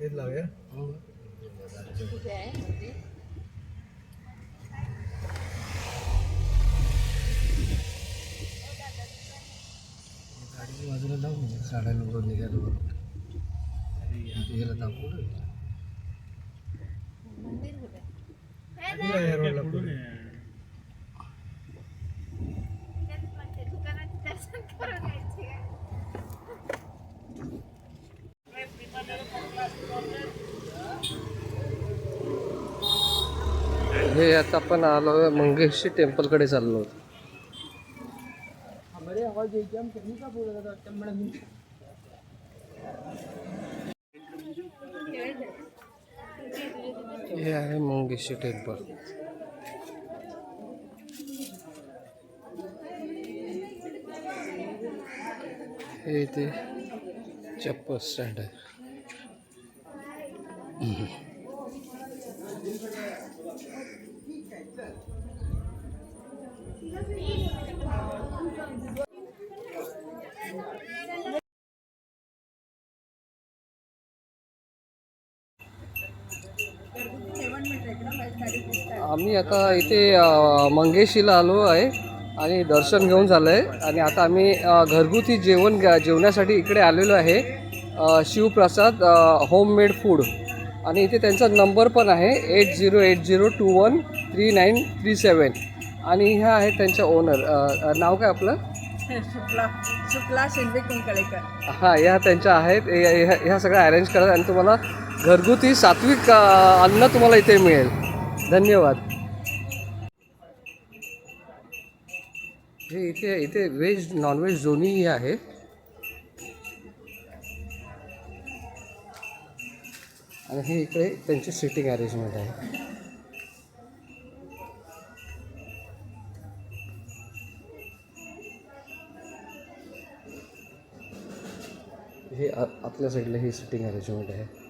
तेच लावूया कुठे आहे मंदिर? गाडीच्या बाजूला लावून साड्या लोक निघालो गेला दाखवू मंदिर हे आता आपण आलो मंगेशी टेम्पलकडे चाललो. हे आहे मंगेशी टेम्पल. हे इथे चप्पल स्टँड आहे. आम्ही आता इथे मंगेशीला आलो आहे आणि दर्शन घेऊन झालं आहे आणि आता आम्ही घरगुती जेवण जेवण्यासाठी इकडे आलेलो आहे. शिवप्रसाद होममेड फूड आणि इथे त्यांचा नंबर पण आहे eight zero eight zero two one three nine three seven. आणि ह्या आहेत त्यांच्या ओनर. नाव काय आपलं? शुक्ला शुक्ला शेंदे कुंकळेकर. हां ह्या त्यांच्या आहेत. हे- ह्या सगळ्या अरेंज करतात आणि तुम्हाला घरगुती सात्विक अन्न तुम्हाला इथे मिळेल. धन्यवाद. हे इथे इथे व्हेज नॉनव्हेज दोन्हीही आहे. आणि हे इकडे त्यांची सिटिंग अरेंजमेंट आहे. हे आपल्या साईडला ही सिटिंग अरेंजमेंट आहे.